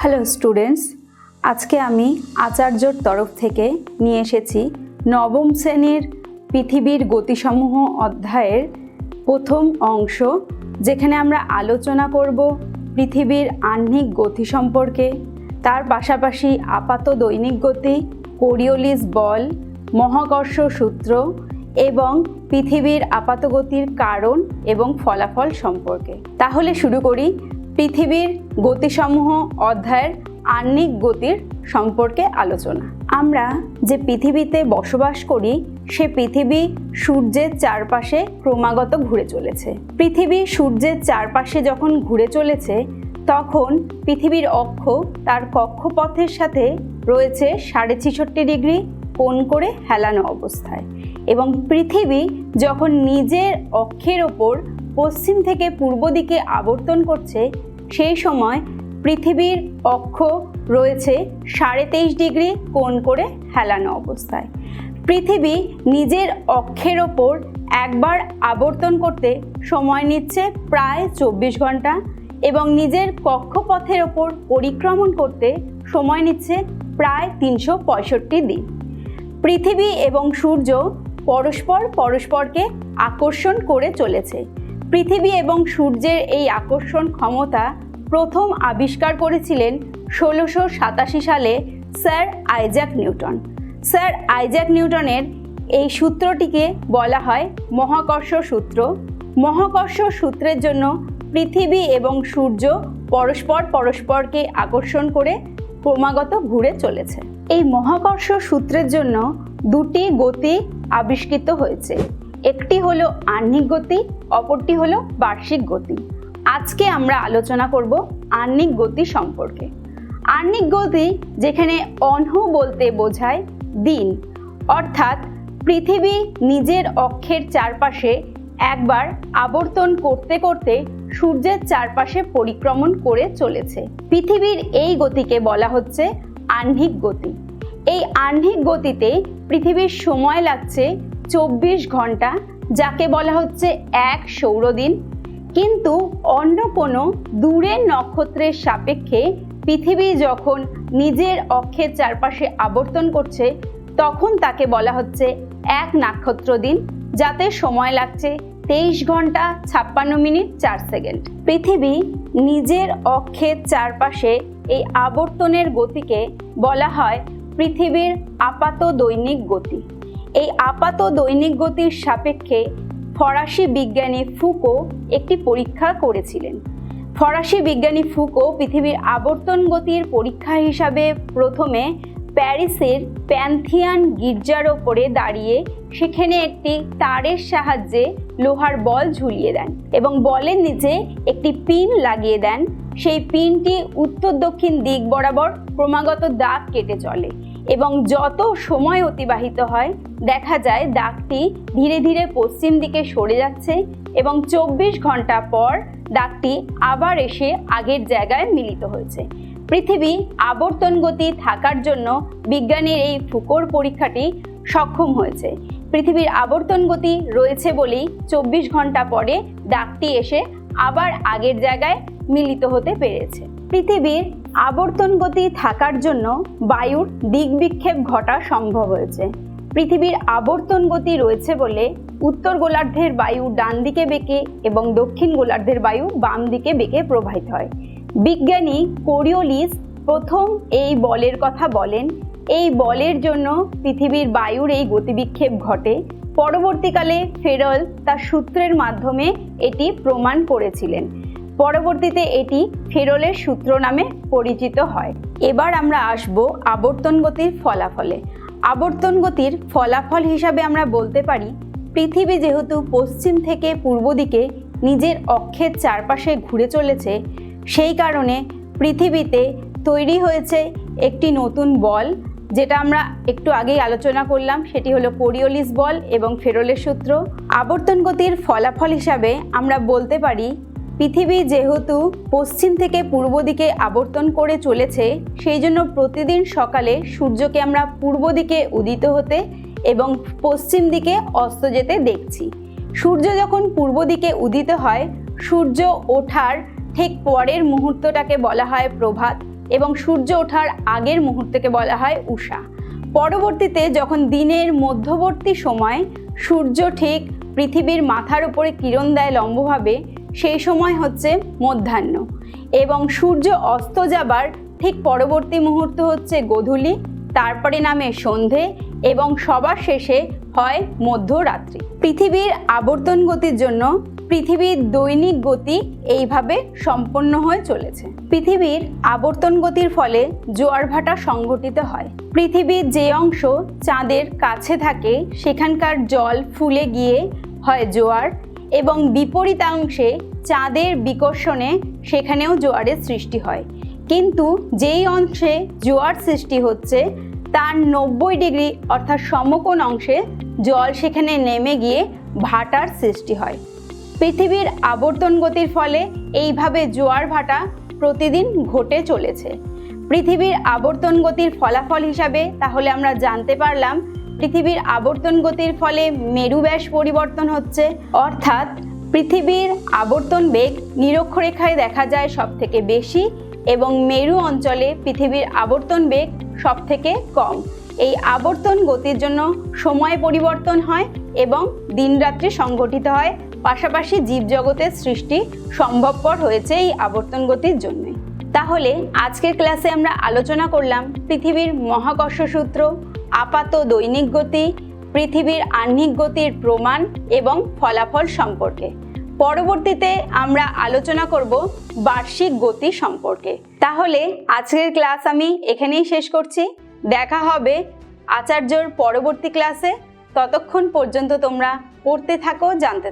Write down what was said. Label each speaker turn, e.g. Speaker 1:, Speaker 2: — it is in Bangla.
Speaker 1: হ্যালো স্টুডেন্টস, আজকে আমি আচার্যর তরফ থেকে নিয়ে এসেছি নবম শ্রেণির পৃথিবীর গতিসমূহ অধ্যায়ের প্রথম অংশ, যেখানে আমরা আলোচনা করব পৃথিবীর আহ্নিক গতি সম্পর্কে। তার পাশাপাশি আপাত দৈনিক গতি, কোরিওলিস বল, মহাকর্ষ সূত্র এবং পৃথিবীর আপাত গতির কারণ এবং ফলাফল সম্পর্কে। তাহলে শুরু করি পৃথিবীর গতিসমূহ অধ্যায়ের আহ্নিক গতির সম্পর্কে আলোচনা। আমরা যে পৃথিবীতে বসবাস করি, সে পৃথিবী সূর্যের চারপাশে ক্রমাগত ঘুরে চলেছে। পৃথিবী সূর্যের চারপাশে যখন ঘুরে চলেছে, তখন পৃথিবীর অক্ষ তার কক্ষপথের সাথে রয়েছে সাড়ে ছেষট্টি ডিগ্রি কোণ করে হেলানো অবস্থায় এবং পৃথিবী যখন নিজের অক্ষের ওপর পশ্চিম থেকে পূর্ব দিকে আবর্তন করছে সেই সময় পৃথিবীর অক্ষ রয়েছে সাড়ে তেইশ ডিগ্রি কোণ করে হেলানো অবস্থায়। পৃথিবী নিজের অক্ষের ওপর একবার আবর্তন করতে সময় নিচ্ছে প্রায় চব্বিশ ঘণ্টা এবং নিজের কক্ষপথের ওপর পরিক্রমণ করতে সময় নিচ্ছে প্রায় তিনশো পঁয়ষট্টি দিন। পৃথিবী এবং সূর্য পরস্পর পরস্পরকে আকর্ষণ করে চলেছে। পৃথিবী এবং সূর্যের এই আকর্ষণ ক্ষমতা প্রথম আবিষ্কার করেছিলেন ষোলোশো সাতাশি সালে sir Isaac Newton. Sir Isaac নিউটনের এই সূত্রটিকে বলা হয় মহাকর্ষ সূত্র। মহাকর্ষ সূত্রের জন্য পৃথিবী এবং সূর্য পরস্পর পরস্পরকে আকর্ষণ করে ক্রমাগত ঘুরে চলেছে। এই মহাকর্ষ সূত্রের জন্য দুটি গতি আবিষ্কৃত হয়েছে। একটি হলো আহ্নিক গতি, অপরটি হলো বার্ষিক গতি। আজকে আমরা আলোচনা করব আহ্নিক গতি সম্পর্কে। আহ্নিক গতি যেখানে অনহ বলতে বোঝায় দিন। অর্থাৎ পৃথিবী নিজের অক্ষের চারপাশে একবার আবর্তন করতে করতে সূর্যের চারপাশে পরিক্রমণ করে চলেছে। পৃথিবীর এই গতিকে বলা হচ্ছে আহ্নিক গতি। এই আহ্নিক গতিতে পৃথিবীর সময় লাগছে চব্বিশ ঘণ্টা, যাকে বলা হচ্ছে এক সৌরদিন। কিন্তু অন্য কোনো দূরের নক্ষত্রের সাপেক্ষে পৃথিবী যখন নিজের অক্ষের চারপাশে আবর্তন করছে, তখন তাকে বলা হচ্ছে এক নক্ষত্র দিন যাতে সময় লাগছে তেইশ ঘণ্টা ছাপ্পান্ন মিনিট চার সেকেন্ড। পৃথিবী নিজের অক্ষের চারপাশে এই আবর্তনের গতিকে বলা হয় পৃথিবীর আপাত দৈনিক গতি। এই আপাত দৈনিক গতির সাপেক্ষে ফরাসি বিজ্ঞানী ফুকো একটি পরীক্ষা করেছিলেন। ফরাসি বিজ্ঞানী ফুকো পৃথিবীর আবর্তন গতির পরীক্ষা হিসাবে প্রথমে প্যারিসের প্যান্থিয়ান গির্জার ওপরে দাঁড়িয়ে সেখানে একটি তারের সাহায্যে লোহার বল ঝুলিয়ে দেন এবং বলের নিচে একটি পিন লাগিয়ে দেন। সেই পিনটি উত্তর দক্ষিণ দিক বরাবর ক্রমাগত দাগ কেটে চলে। এবং যত সময় অতিবাহিত হয়, দেখা যায় দাগটি ধীরে ধীরে পশ্চিম দিকে সরে যাচ্ছে এবং চব্বিশ ঘণ্টা পর দাগটি আবার এসে আগের জায়গায় মিলিত হয়েছে। পৃথিবী আবর্তন গতি থাকার জন্য বিজ্ঞানীর এই ফুকোর পরীক্ষাটি সক্ষম হয়েছে। পৃথিবীর আবর্তন গতি রয়েছে বলেই চব্বিশ ঘণ্টা পরে দাগটি এসে আবার আগের জায়গায় মিলিত হতে পেরেছে। পৃথিবীর আবর্তন গতি থাকার জন্য বায়ুর দিক বিক্ষেপ ঘটা সম্ভব হয়েছে। পৃথিবীর আবর্তন গতি রয়েছে বলে উত্তর গোলার্ধের বায়ু ডান দিকে বেঁকে এবং দক্ষিণ গোলার্ধের বায়ু বাম দিকে বেঁকে প্রবাহিত হয়। বিজ্ঞানী কোরিওলিস প্রথম এই বলের কথা বলেন, এই বলের জন্য পৃথিবীর বায়ুর এই গতিবিক্ষেপ ঘটে। পরবর্তীকালে ফেরল তার সূত্রের মাধ্যমে এটি প্রমাণ করেছিলেন। পরবর্তীতে এটি ফেরলের সূত্র নামে পরিচিত হয়। এবার আমরা আসব আবর্তন গতির ফলাফলে। আবর্তন গতির ফলাফল হিসাবে আমরা বলতে পারি, পৃথিবী যেহেতু পশ্চিম থেকে পূর্ব দিকে নিজের অক্ষের চারপাশে ঘুরে চলেছে, সেই কারণে পৃথিবীতে তৈরি হয়েছে একটি নতুন বল, যেটা আমরা একটু আগেই আলোচনা করলাম, সেটি হলো কোরিওলিস বল এবং ফেরোলের সূত্র। আবর্তন গতির ফলাফল হিসাবে আমরা বলতে পারি পৃথিবী যেহেতু পশ্চিম থেকে পূর্ব দিকে আবর্তন করে চলেছে, সেই জন্য প্রতিদিন সকালে সূর্যকে আমরা পূর্ব দিকে উদিত হতে এবং পশ্চিম দিকে অস্ত যেতে দেখছি। সূর্য যখন পূর্ব দিকে উদিত হয়, সূর্য ওঠার ঠিক পরের মুহূর্তটাকে বলা হয় প্রভাত এবং সূর্য ওঠার আগের মুহূর্তকে বলা হয় উষা। পরবর্তীতে যখন দিনের মধ্যবর্তী সময় সূর্য ঠিক পৃথিবীর মাথার উপরে কিরণ দেয় লম্বভাবে সেই সময় হচ্ছে মধ্যাহ্ন এবং সূর্য অস্ত যাবার ঠিক পরবর্তী মুহূর্ত হচ্ছে গোধূলি, তারপরে নামে সন্ধে এবং সবার শেষে হয় মধ্যরাত্রি। পৃথিবীর আবর্তন গতির জন্য পৃথিবীর দৈনিক গতি এইভাবে সম্পন্ন হয়ে চলেছে। পৃথিবীর আবর্তন গতির ফলে জোয়ার ভাটা সংঘটিত হয়। পৃথিবীর যে অংশ চাঁদের কাছে থাকে, সেখানকার জল ফুলে গিয়ে হয় জোয়ার এবং বিপরীতাংশে চাঁদের বিকর্ষণে সেখানেও জোয়ারের সৃষ্টি হয়। কিন্তু যেই অংশে জোয়ার সৃষ্টি হচ্ছে, তার নব্বই ডিগ্রি অর্থাৎ সমকোণ অংশে জল সেখানে নেমে গিয়ে ভাটার সৃষ্টি হয়। পৃথিবীর আবর্তন গতির ফলে এইভাবে জোয়ার ভাটা প্রতিদিন ঘটে চলেছে। পৃথিবীর আবর্তন গতির ফলাফল হিসাবে তাহলে আমরা জানতে পারলাম পৃথিবীর আবর্তন গতির ফলে মেরু ব্যাস পরিবর্তন হচ্ছে। অর্থাৎ পৃথিবীর আবর্তন বেগ নিরক্ষরেখায় দেখা যায় সব থেকে বেশি এবং মেরু অঞ্চলে পৃথিবীর আবর্তন বেগ সব থেকে কম। এই আবর্তন গতির জন্য সময় পরিবর্তন হয় এবং দিনরাত্রি সংঘটিত হয়। পাশাপাশি জীবজগতের সৃষ্টি সম্ভবপর হয়েছে এই আবর্তন গতির জন্যই তাহলে আজকের ক্লাসে আমরা আলোচনা করলাম পৃথিবীর মহাকর্ষ সূত্র আপাত দৈনিক গতি, পৃথিবীর আহ্নিক গতির প্রমাণ এবং ফলাফল সম্পর্কে। পরবর্তীতে আমরা আলোচনা করব বার্ষিক গতি সম্পর্কে। তাহলে আজকের ক্লাস আমি এখানেই শেষ করছি। দেখা হবে আচার্যর পরবর্তী ক্লাসে। ততক্ষণ পর্যন্ত তোমরা পড়তে থাকো, জানতে থাকো।